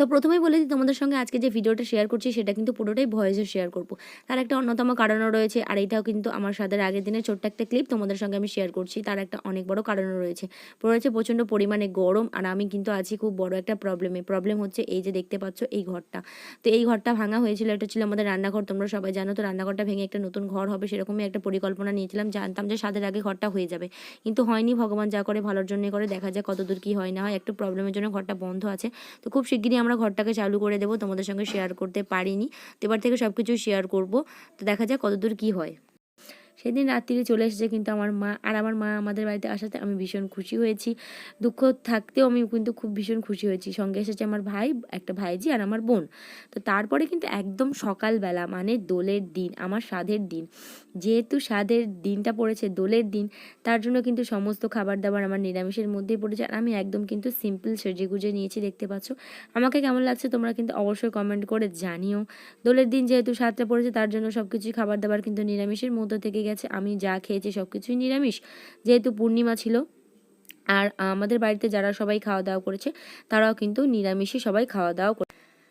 তো প্রথমেই বলে দিই, তোমাদের সঙ্গে আজকে যে ভিডিওটা শেয়ার করছি, সেটা কিন্তু পুরোটাই ভয়েসে শেয়ার করব। তার একটা অন্যতম কারণও রয়েছে, আর এটাও কিন্তু আমার সাদের আগের দিনের ছোট্ট একটা ক্লিপ তোমাদের সঙ্গে আমি শেয়ার করছি, তার একটা অনেক বড় কারণও রয়েছে। পড়েছে প্রচণ্ড পরিমাণে গরম, আর আমি কিন্তু আছি খুব বড় একটা প্রবলেমে প্রবলেম হচ্ছে এই যে দেখতে পাচ্ছ এই ঘরটা। তো এই ঘরটা ভাঙা হয়েছিল, এটা ছিল আমাদের রান্নাঘর, তোমরা সবাই জানো, তো রান্নাঘরটা ভেঙে একটা নতুন ঘর হবে, সেরকমই একটা পরিকল্পনা নিয়েছিলাম, জানতাম যে সাদের আগে ঘরটা হয়ে যাবে। কিন্তু হয়নি, ভগবান যা করে ভালোর জন্য করে, দেখা যায় কতদূর কি হয় না হয়, একটু প্রবলেমের জন্য ঘরটা বন্ধ আছে। তো খুব শিগগিরই আমরা ঘরটাকে চালু করে দেবো, তোমাদের সঙ্গে শেয়ার করতে পারিনি। তো এবার থেকে সব কিছু শেয়ার করব। তো দেখা যাক কতদূর কি হয়। সেদিন রাত্রিরে চলে এসেছে কিন্তু আমার মা, আর আমার মা আমাদের বাড়িতে আসাতে আমি ভীষণ খুশি হয়েছি। দুঃখ থাকতেও আমি কিন্তু খুব ভীষণ খুশি হয়েছি। সঙ্গে এসেছে আমার ভাই, একটা ভাইজি আর আমার বোন। তো তারপরে কিন্তু একদম সকালবেলা মানে দোলের দিন, আমার স্বাদের দিন। যেহেতু স্বাদের দিনটা পড়েছে, দোলের দিন, তার জন্য কিন্তু সমস্ত খাবার দাবার আমার নিরামিষের মধ্যেই পড়েছে। আর আমি একদম কিন্তু সিম্পল সেজে গুজে নিয়েছি, দেখতে পাচ্ছ। আমাকে কেমন লাগছে তোমরা কিন্তু অবশ্যই কমেন্ট করে জানিও। দোলের দিন যেহেতু স্বাদটা পড়েছে, তার জন্য সব কিছুই খাবার দাবার কিন্তু নিরামিষের মধ্য থেকে গেছে, আমি যা খেয়েছি সব কিছুই নিরামিষ। যেহেতু পূর্ণিমা ছিল, আর আমাদের বাড়িতে যারা সবাই খাওয়া দাওয়া করেছে, তারাও কিন্তু নিরামিষই সবাই খাওয়া দাওয়া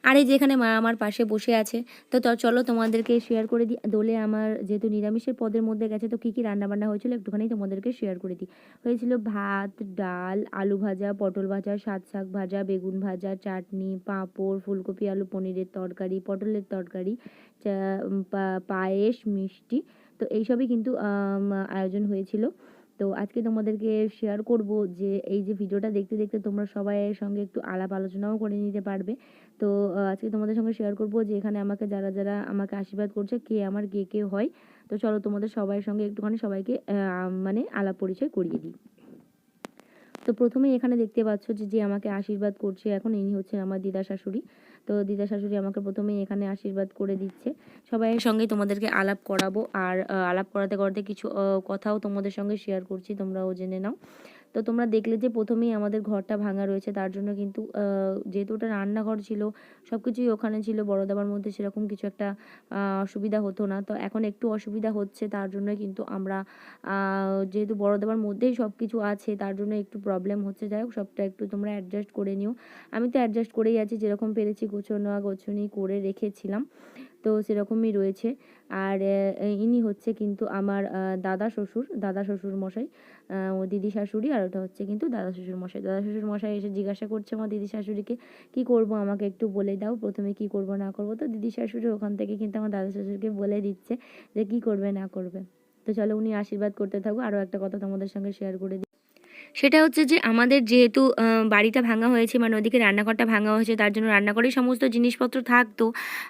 আর এই যেখানে মা আমার পাশে বসে আছে, তো চলো তোমাদেরকে শেয়ার করে দিই দোলে আমার যেহেতু নিরামিষের পদের মধ্যে গেছে, তো কী কী রান্নাবান্না হয়েছিল একটুখানি তোমাদেরকে শেয়ার করে দিই হয়েছিল ভাত, ডাল, আলু ভাজা, পটল ভাজা, সাত শাক ভাজা, বেগুন ভাজা, চাটনি, পাঁপড়, ফুলকপি, আলু, পনিরের তরকারি, পটলের তরকারি পায়েস, মিষ্টি, তো এইসবই কিন্তু আয়োজন হয়েছিল। তো আজকে তোমাদেরকে শেয়ার করব যে, এই যে ভিডিওটা দেখতে দেখতে তোমরা সবাইয়ের সঙ্গে একটু আলাপ আলোচনাও করে নিতে পারবে। তো আজকে তোমাদের সঙ্গে শেয়ার করব যে, এখানে আমাকে যারা যারা আমাকে আশীর্বাদ করছে, কে আমার, কে কে হয়। তো চলো তোমাদের সবাইয়ের সঙ্গে একটুখানি সবাইকে মানে আলাপ পরিচয় করিয়ে দিই। তো প্রথমেই এখানে দেখতে পাচ্ছ যে যে আমাকে আশীর্বাদ করছে। এখন ইনি হচ্ছেন আমার দিদা শাশুড়ি। তো দিদা শাশুড়ি আমাকে প্রথমেই এখানে আশীর্বাদ করে দিচ্ছে। সবাইয়ের সঙ্গে তোমাদেরকে আলাপ করাবো। আর আলাপ করাতে করাতে কিছু কথাও তোমাদের সঙ্গে শেয়ার করছি। তোমরাও জেনে নাও। তো তোমরা দেখলে যে প্রথমেই আমাদের ঘরটা ভাঙা রয়েছে, তার জন্য কিন্তু যেহেতু ওটা রান্নাঘর ছিল সব কিছুই ওখানে ছিল, বড় দাবার মধ্যে সেরকম কিছু একটা অসুবিধা হতো না। তো এখন একটু অসুবিধা হচ্ছে, তার জন্য কিন্তু আমরা যেহেতু বড় দাবার মধ্যেই সব কিছু আছে, তার জন্য একটু প্রবলেম হচ্ছে। যাই হোক, সবটা একটু তোমরা অ্যাডজাস্ট করে নিও। আমি তো অ্যাডজাস্ট করেই আছি, যেরকম পেরেছি গোছানো গোছনি করে রেখেছিলাম। তো সেরকমই রয়েছে। আর ইনি হচ্ছে কিন্তু আমার দাদা শ্বশুর দাদা শ্বশুর মশাই ও দিদি শাশুড়ি, আর ওটা হচ্ছে কিন্তু দাদা শ্বশুর মশাই। দাদা শ্বশুর মশাই এসে জিজ্ঞাসা করছে আমার দিদি শাশুড়িকে কি করব? আমাকে একটু বলে দাও, প্রথমে কি করব, না করব? তো দিদি শাশুড়ি ওখান থেকে কিন্তু আমার দাদা শ্বশুরকে বলে দিচ্ছে যে, কি করবে, না করবে? তো চলো উনি আশীর্বাদ করতে থাকব আরও একটা কথা তোমাদের সঙ্গে শেয়ার করে দিই। সেটা হচ্ছে যে আমাদের যেহেতু বাড়িটা ভাঙা হয়েছে মানে ওদিকে রান্নাঘরটা ভাঙা হয়েছে, তার জন্য রান্নাঘরেই সমস্ত জিনিসপত্র থাকতো।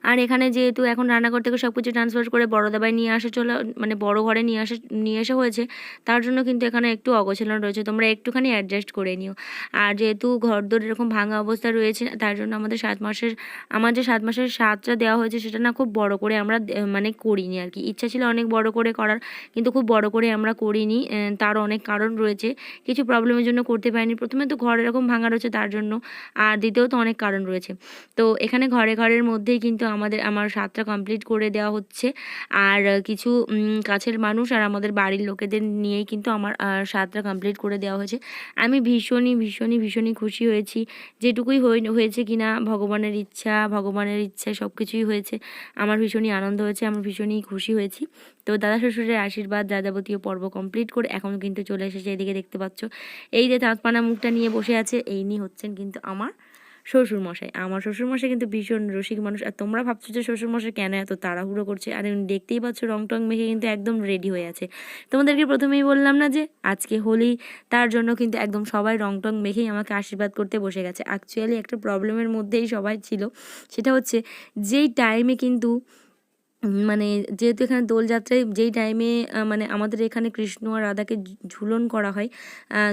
আর এখানে যেহেতু এখন রান্নাঘর থেকে সব কিছু ট্রান্সফার করে বড় দাবায় নিয়ে আসা চলে মানে বড় ঘরে নিয়ে আসা নিয়ে আসা হয়েছে, তার জন্য কিন্তু এখানে একটু অগোছালো রয়েছে। তোমরা একটুখানি অ্যাডজাস্ট করে নিও। আর যেহেতু ঘর দোর এরকম ভাঙা অবস্থা রয়েছে, তার জন্য আমাদের সাত মাসের, আমার যে সাত মাসের স্বাদটা দেওয়া হয়েছে, সেটা না খুব বড় করে আমরা মানে করিনি আর কি। ইচ্ছা ছিল অনেক বড় করে করার, কিন্তু খুব বড় করে আমরা করিনি তার অনেক কারণ রয়েছে। কিছু প্রবলেমের জন্য করতে পারিনি। প্রথমে তো ঘর এরকম ভাঙা রয়েছে তার জন্য, আর দ্বিতীয় তো অনেক কারণ রয়েছে। তো এখানে ঘরে ঘরের মধ্যেই কিন্তু আমাদের, আমার স্বাদটা কমপ্লিট করে দেওয়া হচ্ছে। আর কিছু কাছের মানুষ আর আমাদের বাড়ির লোকেদের নিয়েই কিন্তু আমার স্বাদটা কমপ্লিট করে দেওয়া হয়েছে। আমি ভীষণই ভীষণই ভীষণই খুশি হয়েছি। যেটুকুই হয়ে- হয়েছে কিনা, ভগবানের ইচ্ছা ভগবানের ইচ্ছা সব কিছুই হয়েছে। আমার ভীষণই আনন্দ হয়েছে আমার ভীষণই খুশি হয়েছি। তো দাদা শ্বশুরের আশীর্বাদ যা যাবতীয় পর্ব কমপ্লিট করে এখন কিন্তু চলে এসেছে, এদিকে দেখতে পাচ্ছ। এই যে তাঁতপানা মুখটা নিয়ে বসে আছে, এই নিয়ে হচ্ছেন কিন্তু আমার শ্বশুর মশাই আমার শ্বশুর মশাই কিন্তু ভীষণ রসিক মানুষ, আর তোমরা ভাবছ যে শ্বশুর মশাই কেন এত তাড়াহুড়ো করছে? আর দেখতেই পাচ্ছ রং টং মেখে কিন্তু একদম রেডি হয়ে আছে। তোমাদেরকে প্রথমেই বললাম না যে, আজকে হোলি, তার জন্য কিন্তু একদম সবাই রং টং মেখেই আমাকে আশীর্বাদ করতে বসে গেছে। অ্যাকচুয়ালি একটা প্রবলেমের মধ্যেই সবাই ছিল। সেটা হচ্ছে, যেই টাইমে কিন্তু মানে যেহেতু এখানে দোলযাত্রায় যেই টাইমে মানে আমাদের এখানে কৃষ্ণ আর রাধাকে ঝুলন করা হয়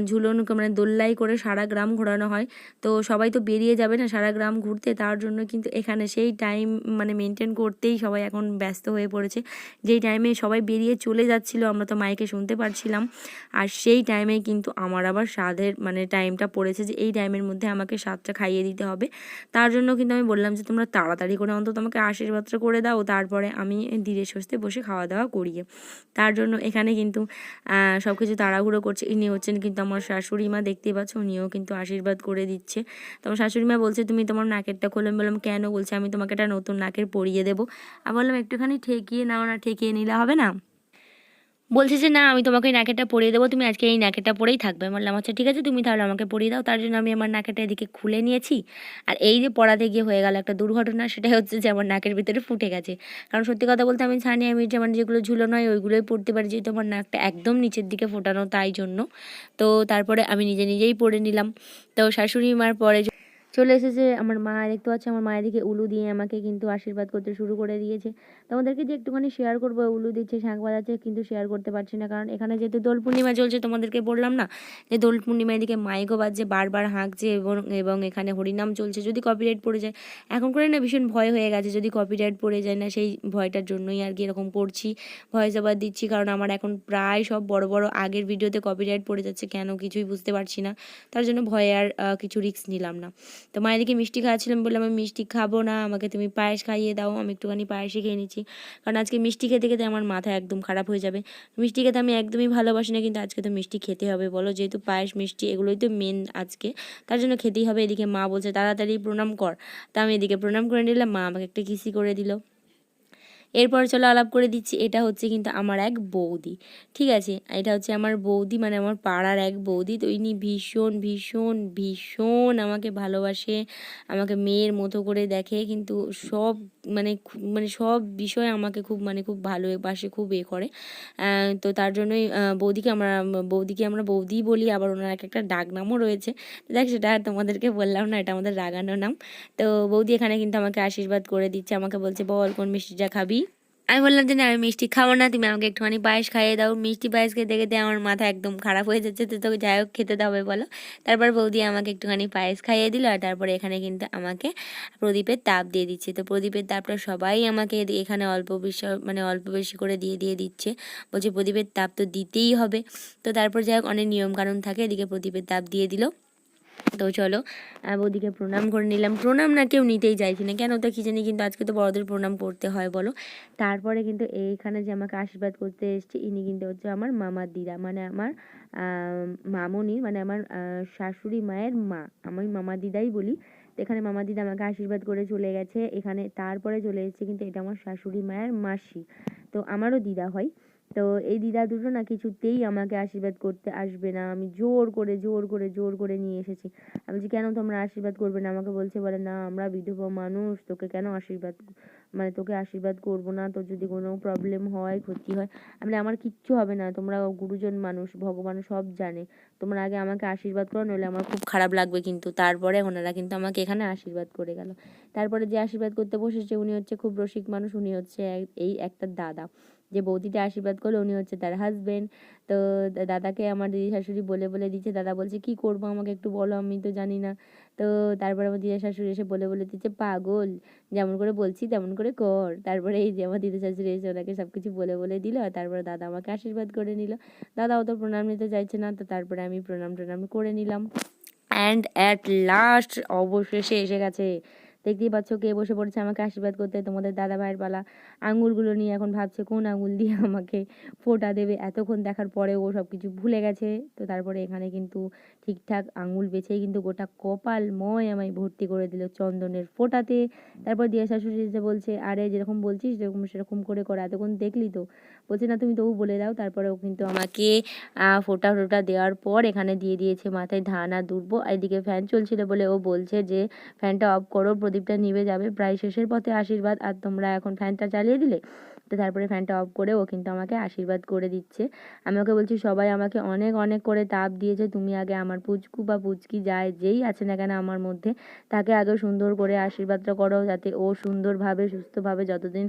ঝুলন মানে দোল্লাই করে সারা গ্রাম ঘোরানো হয়। তো সবাই তো বেরিয়ে যাবে না সারা গ্রাম ঘুরতে, তার জন্য কিন্তু এখানে সেই টাইম মানে মেনটেন করতেই সবাই এখন ব্যস্ত হয়ে পড়েছে। যেই টাইমে সবাই বেরিয়ে চলে যাচ্ছিল, আমরা তো মাইকে শুনতে পারছিলাম। আর সেই টাইমে কিন্তু আমার আবার স্বাদের মানে টাইমটা পড়েছে যে এই টাইমের মধ্যে আমাকে স্বাদটা খাইয়ে দিতে হবে। তার জন্য কিন্তু আমি বললাম যে তোমরা তাড়াতাড়ি করে অন্তত আমাকে আশীর্বাদটা করে দাও, তারপরে আমি ধীরে সুস্থে বসে খাওয়া দাওয়া করিয়ে তার জন্য এখানে কিন্তু সব কিছু তাড়াহুড়ো করছে। ইনি হচ্ছেন কিন্তু আমার শাশুড়ি মা, দেখতেই পাচ্ছ? উনিও কিন্তু আশীর্বাদ করে দিচ্ছে। তো শাশুড়ি মা বলছে, তুমি তোমার নাকেরটা খোলো আমি বললাম, কেন? বলছে, আমি তোমাকে একটা নতুন নাকের পরিয়ে দেবো। আমি বললাম, একটুখানি ঠেকিয়ে নাও না, ঠেকিয়ে নিলে হবে না? বলছে যে, না, আমি তোমাকে এই নাকেরটা পরিয়ে দেবো। তুমি আজকে এই নাকেরটা পরেই থাকবে। বললাম আচ্ছা ঠিক আছে, তুমি তাহলে আমাকে পরিয়ে দাও। তার জন্য আমি আমার নাকেরটা এদিকে খুলে নিয়েছি। আর এই যে পড়াতে গিয়ে হয়ে গেল একটা দুর্ঘটনা, সেটাই হচ্ছে যে আমার নাকের ভিতরে ফুটে গেছে। কারণ সত্যি কথা বলতে আমি ছানি আমি যেমন যেগুলো ঝুলো নয়, ওইগুলোই পড়তে পারি, যেহেতু আমার নাকটা একদম নিচের দিকে ফোটানো তাই জন্য। তো তারপরে আমি নিজে নিজেই পড়ে নিলাম। তো শাশুড়ি মার পরে চলে এসেছে। আমার মা দেখতে পাচ্ছে, আমার মায়ের দিকে উলু দিয়ে আমাকে কিন্তু আশীর্বাদ করতে শুরু করে দিয়েছে। তোমাদেরকে যে একটুখানি শেয়ার করব উলু দিচ্ছে, শাঁখ বাজাচ্ছে, কিন্তু শেয়ার করতে পারছি না। কারণ এখানে যেহেতু দোল পূর্ণিমা চলছে, তোমাদেরকে বললাম না যে দোল পূর্ণিমার দিকে মাইকও বাজছে, বারবার হাঁকছে এবং এবং এখানে হরিনাম চলছে, যদি কপিরাইট পড়ে যায়। এখন করে না ভীষণ ভয় হয়ে গেছে, যদি কপিরাইট পড়ে যায় না, সেই ভয়টার জন্যই আর কি এরকম করছি ভয়েস ওভার দিচ্ছি। কারণ আমার এখন প্রায় সব বড় বড় আগের ভিডিওতে কপিরাইট পড়ে যাচ্ছে, কেন কিছুই বুঝতে পারছি না। তার জন্য ভয়ে আর কিছু রিস্ক নিলাম না। তো মা এদিকে মিষ্টি খাওয়াচ্ছিলাম, বললাম, আমি মিষ্টি খাব না, আমাকে তুমি পায়েস খাইয়ে দাও, আমি একটুখানি পায়েসই খেয়ে নিচ্ছি। কারণ আজকে মিষ্টি খেতে খেতে আমার মাথা একদম খারাপ হয়ে যাবে। মিষ্টি খেতে আমি একদমই ভালোবাসি না, কিন্তু আজকে তো মিষ্টি খেতে হবে, বলো? যেহেতু পায়েস মিষ্টি, এগুলোই তো মেন আজকে। তার জন্য খেতেই হবে, এদিকে মা বলছে, তাড়াতাড়ি প্রণাম কর। তা আমি এদিকে প্রণাম করে নিলাম, মা আমাকে একটা কিসি করে দিল। এরপর চলো আলাপ করে দিচ্ছি, এটা হচ্ছে কিন্তু আমার এক বৌদি, ঠিক আছে? এটা হচ্ছে আমার বৌদি মানে আমার পাড়ার এক বৌদি, তো ইনি ভীষণ ভীষণ ভীষণ আমাকে ভালোবাসে, আমাকে মেয়ের মতো করে দেখে, কিন্তু সব মানে মানে সব বিষয়ে আমাকে খুব মানে খুব ভালোবাসে খুব এ করে। তো তার জন্যই বৌদিকে আমরা বৌদিকে আমরা বৌদি বলি। আবার ওনার এক একটা ডাক নামও রয়েছে। দেখ, সেটা তোমাদেরকে বললাম না, এটা আমাদের রাগানো নাম। তো বৌদি এখানে কিন্তু আমাকে আশীর্বাদ করে দিচ্ছে। আমাকে বলছে, বল কোন মিষ্টিটা খাবি? আমি বললাম যে, না, আমি মিষ্টি খাব না, তুমি আমাকে একটুখানি পায়েস খাইয়ে দাও। মিষ্টি পায়েস খেতে খেতে আমার মাথা একদম খারাপ হয়ে যাচ্ছে, তো তোকে যাই হোক খেতে হবে বলো। তারপর বৌদি আমাকে একটুখানি পায়েস খাইয়ে দিল, আর তারপরে এখানে কিন্তু আমাকে প্রদীপের তাপ দিয়ে দিচ্ছে। তো প্রদীপের তাপটা সবাই আমাকে এখানে অল্প বেশি মানে অল্প বেশি করে দিয়ে দিয়ে দিচ্ছে। বলছে, প্রদীপের তাপ তো দিতেই হবে। তো তারপর যাই হোক, অনেক নিয়মকানুন থাকে, এদিকে প্রদীপের তাপ দিয়ে দিল। তো চলো ওদিকে প্রণাম করে নিলাম। প্রণাম না কেউ নিতেই চাইছি না। কেন তো কি জানি কিন্তু আজকে তো বড়দের প্রণাম করতে হয়, বলো। তারপরে কিন্তু এইখানে যে আমাকে আশীর্বাদ করতে এসছে, ইনি কিন্তু হচ্ছে আমার মামার দিদা মানে আমার মামনি মানে আমার শাশুড়ি মায়ের মা। আমি মামা দিদাই বলি। তো এখানে মামা দিদা আমাকে আশীর্বাদ করে চলে গেছে। এখানে তারপরে চলে এসেছে কিন্তু এটা আমার শাশুড়ি মায়ের মাসি। তো আমারও দিদা হয়। তো এই দিদা দুটো না কিছুতেই আমাকে আশীর্বাদ করতে আসবে না। আমি জোর করে জোর করে জোর করে নিয়ে এসেছি। আমি বলছি, কেন তোমরা আশীর্বাদ করবে না? আমাকে বলছে, বলে, না, আমরা বিধবা মানুষ, তোকে কেন আশীর্বাদ মানে তোকে আশীর্বাদ করব না? তোর যদি কোনো প্রবলেম হয়, ক্ষতি হয়, আমি আমার কিচ্ছু হবে না। তোমরা গুরুজন মানুষ, ভগবান সব জানে। তোমরা আগে আমাকে আশীর্বাদ করো, নইলে আমার খুব খারাপ লাগবে কিন্তু। তারপরে ওনারা কিন্তু আমাকে এখানে আশীর্বাদ করে গেল। তারপরে যে আশীর্বাদ করতে বসেছে, উনি হচ্ছে খুব রসিক মানুষ, উনি হচ্ছে এই একটা দাদা। যে বৌদিটা আশীর্বাদ করল, উনি হচ্ছে তার হাজবেন্ড তো দাদাকে আমার দিদি শাশুড়ি বলে বলে দিচ্ছে, দাদা বলছে, কি করব আমাকে একটু বলো, আমি তো জানি না। তো তারপরে আমার দিদা শাশুড়ি এসে বলে বলে দিচ্ছে, পাগল, যেমন করে বলছি, তেমন করে কর। তারপরে এই যে আমার দিদা শাশুড়ি এসে ওনাকে সব কিছু বলে বলে দিল, আর তারপরে দাদা আমাকে আশীর্বাদ করে নিল। দাদাও তো প্রণাম নিতে চাইছে না, তো তারপরে আমি প্রণাম টনাম করে নিলাম। অ্যান্ড অ্যাট লাস্ট অবশেষে এসে গেছে দেখতেই পাচ্ছ কে বসে পড়েছে আমাকে আশীর্বাদ করতে, তোমাদের দাদা ভাইয়ের পালা। আঙুলগুলো নিয়ে এখন ভাবছে কোন আঙুল দিয়ে আমাকে ফোটা দেবে। এতক্ষণ দেখার পরে ও সব কিছু ভুলে গেছে। তো তারপরে এখানে কিন্তু ঠিকঠাক আঙুল বেছেই কিন্তু গোটা কপালময় আমায় ভর্তি করে দিল চন্দনের ফোটাতে। তারপর দিয়া শাশুড়ি বলছে, আরে যেরকম বলছিস, যেরকম সেরকম করে কর। এতক্ষণ দেখলি তো? বলছে, না, তুমি তবু বলে দাও। তারপরে ও কিন্তু আমাকে ফোটা ফোটা দেওয়ার পর এখানে দিয়ে দিয়েছে মাথায় ধান আর দুর্বো। এদিকে ফ্যান চলছিল বলে ও বলছে যে, ফ্যানটা অফ করো, প্রদীপটা নিভে যাবে। প্রায় শেষের পথে আশীর্বাদ। আর তোমরা এখন ফ্যানটা চালিয়ে দিলে? তো তারপরে ফ্যানটা অফ করে ও কিন্তু আমাকে আশীর্বাদ করে দিচ্ছে। আমি ওকে বলছি, সবাই আমাকে অনেক অনেক করে তাপ দিয়েছে। তুমি আগে আমার পুচকু বা পুচকি যায়, যেই আছে না কেন আমার মধ্যে, তাকে আগে সুন্দর করে আশীর্বাদটা করো যাতে ও সুন্দরভাবে, সুস্থভাবে যতদিন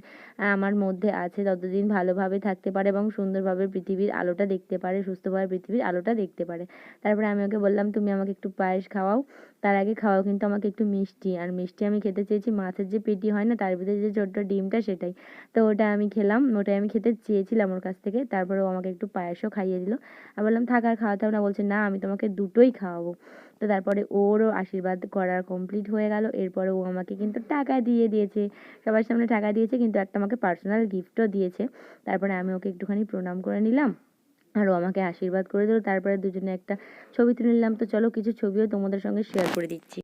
আমার মধ্যে আছে, ততদিন ভালোভাবে থাকতে পারে এবং সুন্দরভাবে পৃথিবীর আলোটা দেখতে পারে, সুস্থভাবে পৃথিবীর আলোটা দেখতে পারে। তারপরে আমি ওকে বললাম, তুমি আমাকে একটু পায়েস খাওয়াও। তার আগে খাওয়াও, কিন্তু আমাকে একটু মিষ্টি। আর মিষ্টি আমি খেতে চেয়েছি, মাছের যে পেটি হয় না, তার ভিতরে যে ছোট্ট ডিমটা সেটাই। তো ওটা আমি খেলাম, ওটাই আমি খেতে চেয়েছিলাম ওর কাছ থেকে। তারপরে ও আমাকে একটু পায়েসও খাইয়ে দিল। আর বললাম, থাক আর খাওয়াতে না। বলছে, না, আমি তোমাকে দুটোই খাওয়াবো। তো তারপরে ওরও আশীর্বাদ করা কমপ্লিট হয়ে গেল। এরপরে ও আমাকে কিন্তু টাকা দিয়ে দিয়েছে। সবার সামনে টাকা দিয়েছে, কিন্তু একটা আমাকে পার্সোনাল গিফটও দিয়েছে। তারপরে আমি ওকে একটুখানি প্রণাম করে নিলাম। আর ও আমাকে আশীর্বাদ করে দিল। তারপরে দুজনে একটা ছবি তুলে নিলাম। তো চলো কিছু ছবিও তোমাদের সঙ্গে শেয়ার করে দিচ্ছি।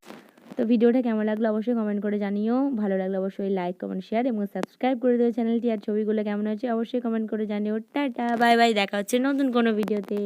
তো ভিডিওটা কেমন লাগল অবশ্যই কমেন্ট করে জানিও। ভালো লাগল অবশ্যই লাইক কমেন্ট শেয়ার এবং সাবস্ক্রাইব করে দেবে চ্যানেলটি আর ছবিগুলো কেমন হয়েছে অবশ্যই কমেন্ট করে জানিও। টাটা বাই বাই দেখা হচ্ছে নতুন কোনো ভিডিওতে